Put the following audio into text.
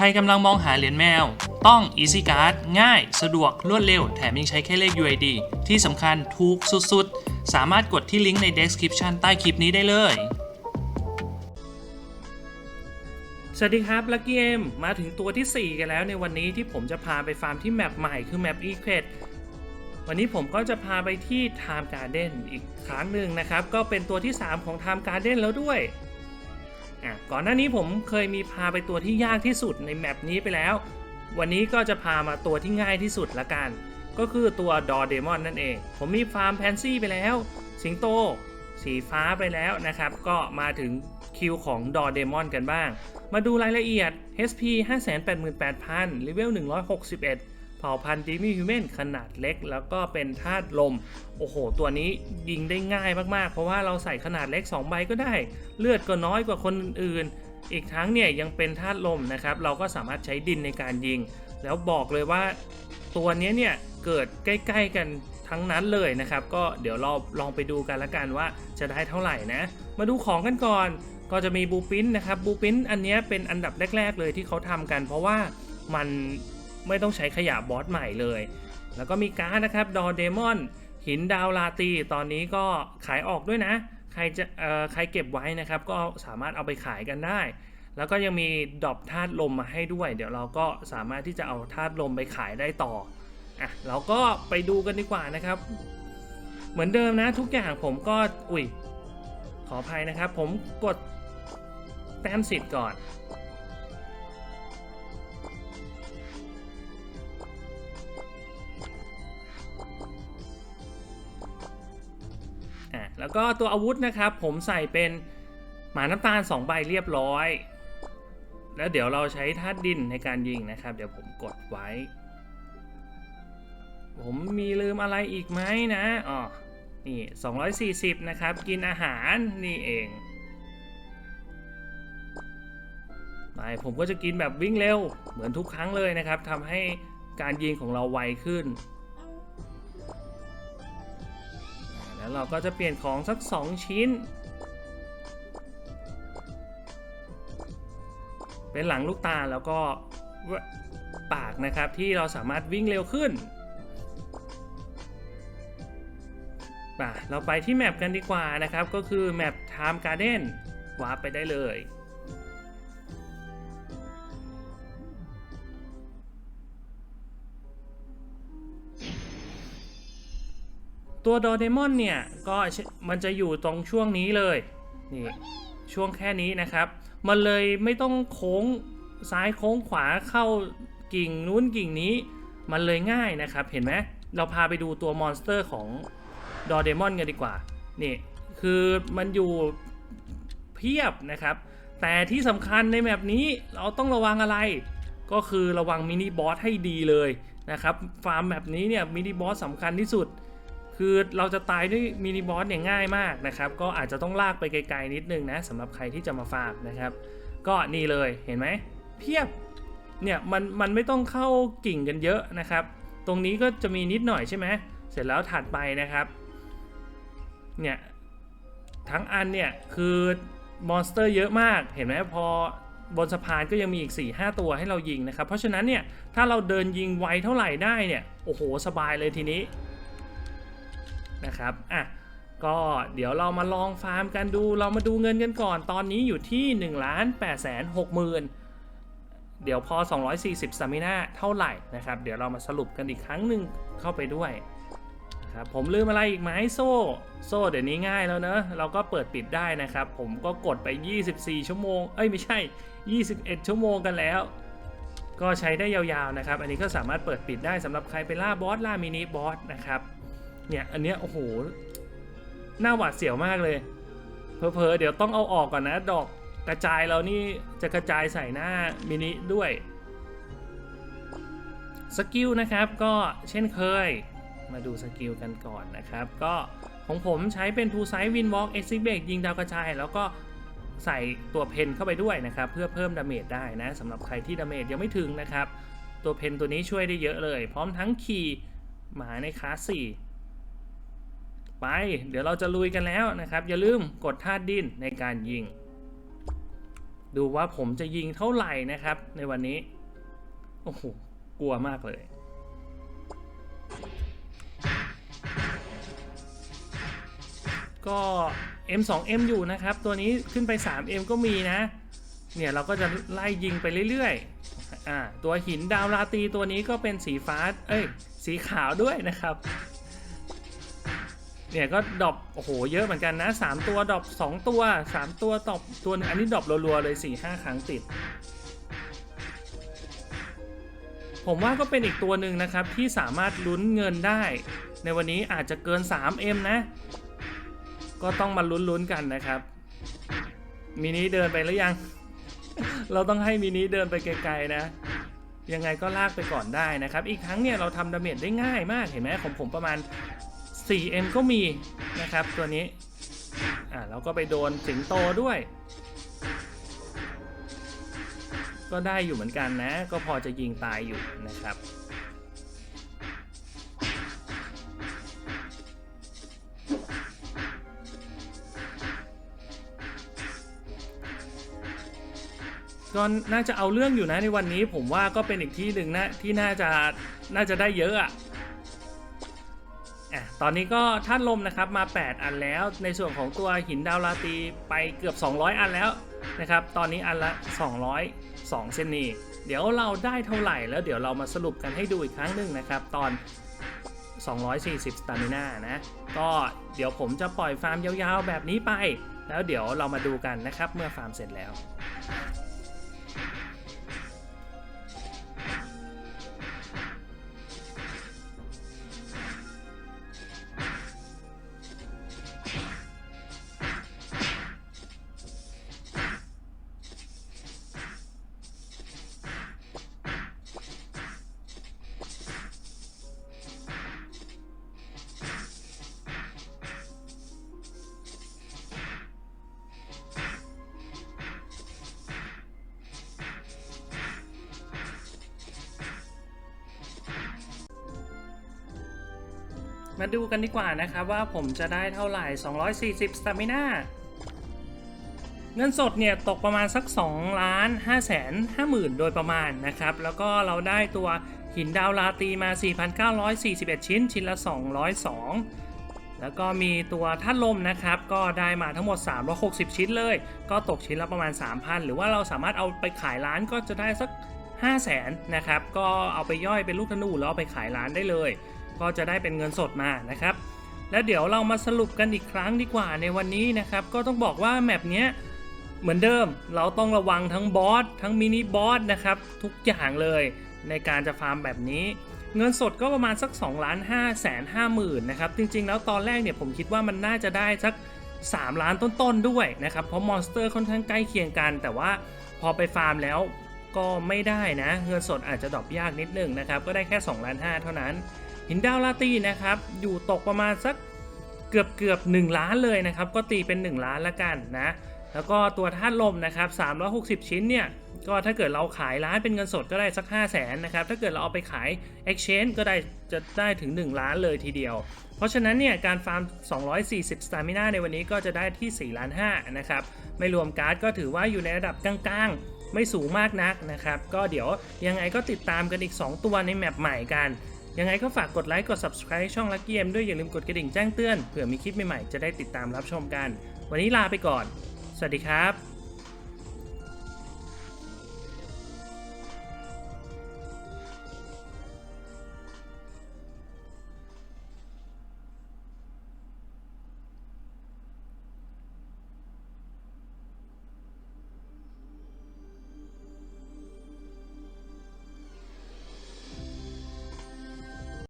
ใครกำลังมองหาเหรียญแมว ต้อง Easy Card ง่าย สะดวกรวดเร็ว แถมยังใช้แค่เลข UID ที่สำคัญถูกสุดๆ สามารถกดที่ลิงก์ใน description ใต้คลิปนี้ได้เลย สวัสดีครับลักกี้เอมมาถึงตัวที่ 4 กันแล้วในวันนี้ที่ผมจะพาไปฟาร์มที่แมปใหม่คือแมป e q u e t วันนี้ผมก็จะพาไปที่ Time Garden อีกครั้งหนึ่งนะครับ ก็เป็นตัวที่ 3 ของ Time Garden แล้วด้วย อะก่อนหน้านี้ผมเคยมีพาไปตัวที่ยากที่สุดในแมปนี้ไปแล้ว วันนี้ก็จะพามาตัวที่ง่ายที่สุดละกัน ก็คือตัวดอเดมอนนั่นเอง ผมมีฟาร์มแพนซี่ไปแล้ว สิงโต สีฟ้าไปแล้วนะครับ ก็มาถึงคิวของดอเดมอนกันบ้าง มาดูรายละเอียด HP 588,000เลเวล161 เผ่าพันธุ์ดิมิฮิวแมนขนาดเล็ก แล้วก็เป็นธาตุลม โอ้โห ตัวนี้ยิงได้ง่ายมากๆ เพราะว่าเราใส่ขนาดเล็ก 2 ใบก็ได้ เลือดก็น้อยกว่าคนอื่น อีกทั้งเนี่ยยังเป็นธาตุลมนะครับ เราก็สามารถใช้ดินในการยิง แล้วบอกเลยว่าตัวนี้เนี่ยเกิดใกล้ ๆ กันทั้งนั้นเลยนะครับ ก็เดี๋ยวเราลองไปดูกันละกันว่าจะได้เท่าไหร่นะ มาดูของกันก่อน ก็จะมีบูปินนะครับบูปินอันนี้เป็นอันดับแรก ๆ เลยที่เขาทำกัน เพราะว่ามัน ไม่ต้องใช้ขยะบอสใหม่เลย แล้วก็มีการ์ดนะครับดอเดมอนหินดาวลาตีตอนนี้ก็ขายออกด้วยนะ ใครจะเอ่อใครเก็บไว้นะครับ ก็สามารถเอาไปขายกันได้ แล้วก็ยังมีดอปธาตุลมมาให้ด้วย เดี๋ยวเราก็สามารถที่จะเอาธาตุลมไปขายได้ต่ออะเราก็ไปดูกันดีกว่านะครับ เหมือนเดิมนะทุกอย่างผมก็อุ้ยขออภัยนะครับ ผมกดแต้มสิทธิ์ก่อน แล้วก็ตัวอาวุธนะครับ ผมใส่เป็นหมาน้ำตาล 2 ใบเรียบร้อย แล้วเดี๋ยวเราใช้ธาตุดินในการยิงนะครับ เดี๋ยวผมกดไว้ ผมมีลืมอะไรอีกไหมนะอ๋อนี่240 นะครับ กินอาหารนี่เองไปผมก็จะกินแบบวิ่งเร็วเหมือนทุกครั้งเลยนะครับทำให้การยิงของเราไวขึ้น แล้วเราก็จะเปลี่ยนของสัก 2 ชิ้น เป็นหลังลูกตาแล้วก็ปากนะครับที่เราสามารถวิ่งเร็วขึ้นป่ะเราไปที่แมปกันดีกว่านะครับ ก็คือแมป Time Garden วาร์ปไปได้เลย ตัวดอเดมอนเนี่ยก็มันจะอยู่ตรงช่วงนี้เลยนี่ช่วงแค่นี้นะครับ มันเลยไม่ต้องโค้งซ้ายโค้งขวาเข้ากิ่งนู้นกิ่งนี้ มันเลยง่ายนะครับ เห็นไหมเราพาไปดูตัวมอนสเตอร์ของดอเดมอนกันดีกว่า นี่คือมันอยู่เพียบนะครับ แต่ที่สำคัญในแบบนี้เราต้องระวังอะไร ก็คือระวังมินิบอสให้ดีเลยนะครับ ฟาร์มแบบนี้เนี่ยมินิบอสสำคัญที่สุด คือเราจะตายด้วยมินิบอสเนี่ยง่ายมากนะครับ ก็อาจจะต้องลากไปไกลๆนิดนึงนะสำหรับใครที่จะมาฟาร์มนะครับ ก็นี่เลยเห็นไหมเพียบเนี่ยมันมันไม่ต้องเข้ากิ่งกันเยอะนะครับ ตรงนี้ก็จะมีนิดหน่อยใช่ไหมเสร็จแล้วถัดไปนะครับเนี่ยทั้งอันเนี่ยคือมอนสเตอร์เยอะมากเห็นไหมพอบนสะพานก็ยังมีอีก 4-5ตัวให้เรายิงนะครับ เพราะฉะนั้นเนี่ยถ้าเราเดินยิงไวเท่าไหร่ได้เนี่ยโอ้โหสบายเลยทีนี้ นะครับอะก็เดี๋ยวเรามาลองฟาร์มกันดูเรามาดูเงินกันก่อนตอนนี้อยู่ที่1นึ่งล้านแปดแสนหกหมื่นเดี๋ยวพอ 240สตามิน่าเท่าไหร่นะครับ เดี๋ยวเรามาสรุปกันอีกครั้งหนึ่งเข้าไปด้วยนะครับผมลืมอะไรอีกไหมโซ่ โซ่เดี๋ยวนี้ง่ายแล้วเนอะเราก็เปิดปิดได้นะครับ ผมก็กดไป 24 ชั่วโมง เอ้ยไม่ใช่ 21 ชั่วโมงกันแล้ว ก็ใช้ได้ยาวๆนะครับ อันนี้ก็สามารถเปิดปิดได้สำหรับใครไปล่าบอสล่ามินิบอสนะครับ เนี่ย อันเนี้ยโอ้โหหน้าหวาดเสียวมากเลย เพอๆเดี๋ยวต้องเอาออกก่อนนะ ดอกกระจายเรานี่จะกระจายใส่หน้ามินิด้วยสกิลนะครับก็เช่นเคยมาดูสกิลกันก่อนนะครับ ก็ของผมใช้เป็น Two Side Win Walk Exit Break ยิงดาวกระจาย แล้วก็ใส่ตัวเพนเข้าไปด้วยนะครับ เพื่อเพิ่มดาเมจได้นะสำหรับใครที่ดาเมจยังไม่ถึงนะครับ ตัวเพนตัวนี้ช่วยได้เยอะเลย พร้อมทั้งคีย์หมาในคลาส4 ไป เดี๋ยวเราจะลุยกันแล้วนะครับ อย่าลืมกดท่าดินในการยิง ดูว่าผมจะยิงเท่าไหร่นะครับ ในวันนี้ โอ้โห กลัวมากเลย ก็ M2M อยู่นะครับ ตัวนี้ขึ้นไป 3M ก็มีนะ เนี่ยเราก็จะไล่ยิงไปเรื่อยๆ อ่า ตัวหินดาวราตีตัวนี้ก็เป็นสีฟ้า เอ้ย สีขาวด้วยนะครับ เนี่ยก็ดรอปโอ้โหเยอะเหมือนกันนะ3ตัวดรอป2 ตัว 3 ตัวดรอปตัวอันนี้ดรอปรัวๆเลย 4-5 ครั้งติด ผมว่าก็เป็นอีกตัวหนึ่งนะครับ ที่สามารถลุ้นเงินได้ ในวันนี้อาจจะเกิน 3M นะ ก็ต้องมาลุ้นๆกันนะครับมินิเดินไปหรือยัง เราต้องให้มินิเดินไปไกลๆนะ ยังไงก็ลากไปก่อนได้นะครับ อีกทั้งเนี่ยเราทำดาเมจได้ง่ายมากเห็นไหมของผมประมาณ 4M ก็มีนะครับตัวนี้ อ่าแล้วก็ไปโดนสิงโตด้วย ก็ได้อยู่เหมือนกันนะ ก็พอจะยิงตายอยู่นะครับก็น่าจะเอาเรื่องอยู่นะในวันนี้ผมว่าก็เป็นอีกที่หนึ่งนะที่น่าจะน่าจะได้เยอะอะอะ ตอนนี้ก็ท่านลมนะครับมา 8 อันแล้ว ในส่วนของตัวหินดาวราตีไปเกือบ 200 อันแล้วนะครับ ตอนนี้อันละ 202 เซนนีเดี๋ยวเราได้เท่าไหร่แล้วเดี๋ยวเรามาสรุปกันให้ดูอีกครั้งหนึ่งนะครับ ตอน 240 สตามิน่านะ ก็เดี๋ยวผมจะปล่อยฟาร์มยาวๆแบบนี้ไป แล้วเดี๋ยวเรามาดูกันนะครับเมื่อฟาร์มเสร็จแล้ว มาดูกันดีกว่านะครับว่าผมจะได้เท่าไหร่ 240สตามินาเงินสดเนี่ยตกประมาณสัก2ล้าน5แสน5หมื่นโดยประมาณนะครับ แล้วก็เราได้ตัวหินดาวลาตีมา 4,941 ชิ้น ชิ้นละ 202 แล้วก็มีตัวท่านลมนะครับ ก็ได้มาทั้งหมด 360 ชิ้นเลย ก็ตกชิ้นละประมาณ 3,000 หรือว่าเราสามารถเอาไปขายร้านก็จะได้สัก 5 0 0แสนนะครับ ก็เอาไปย่อยเป็นลูกธนูแล้วเอาไปขายร้านได้เลย ก็จะได้เป็นเงินสดมานะครับ แล้วเดี๋ยวเรามาสรุปกันอีกครั้งดีกว่าในวันนี้นะครับ ก็ต้องบอกว่าแมปเนี้ยเหมือนเดิมเราต้องระวังทั้งบอสทั้งมินิบอสนะครับ ทุกอย่างเลยในการจะฟาร์มแบบนี้ เงินสดก็ประมาณสัก2ล้าน5แสน5หมื่นนะครับ จริงๆ แล้วตอนแรกเนี่ยผมคิดว่ามันน่าจะได้สัก 3 ล้านต้นๆด้วยนะครับ เพราะมอนสเตอร์ค่อนข้างใกล้เคียงกัน แต่ว่าพอไปฟาร์มแล้วก็ไม่ได้นะ เงินสดอาจจะดรอปยากนิดนึงนะครับ ก็ได้แค่2ล้าน5เท่านั้น หินดาวลาตีนะครับอยู่ตกประมาณสักเกือบเกือบ1ล้านเลยนะครับก็ตีเป็น 1 ล้านละกันนะแล้วก็ตัวธาตุลมนะครับ360 ชิ้นเนี่ยก็ถ้าเกิดเราขายร้านเป็นเงินสดก็ได้สัก 5 0 0แสนนะครับถ้าเกิดเราเอาไปขาย Exchange ก็ได้จะได้ถึง 1 ล้านเลยทีเดียว เพราะฉะนั้นเนี่ยการฟาร์ม 240สตามินาในวันนี้ก็จะได้ที่ 4 ล้าน5นะครับไม่รวมการ์ดก็ถือว่าอยู่ในระดับกลางๆ ไม่สูงมากนักนะครับก็เดี๋ยวยังไงก็ติดตามกันอีก 2 ตัวในแมปใหม่กัน ยังไงก็ฝากกดไลค์กด subscribe ช่อง Lucky M ด้วยอย่าลืมกดกระดิ่งแจ้งเตือนเผื่อมีคลิปใหม่ๆจะได้ติดตามรับชมกัน วันนี้ลาไปก่อน สวัสดีครับ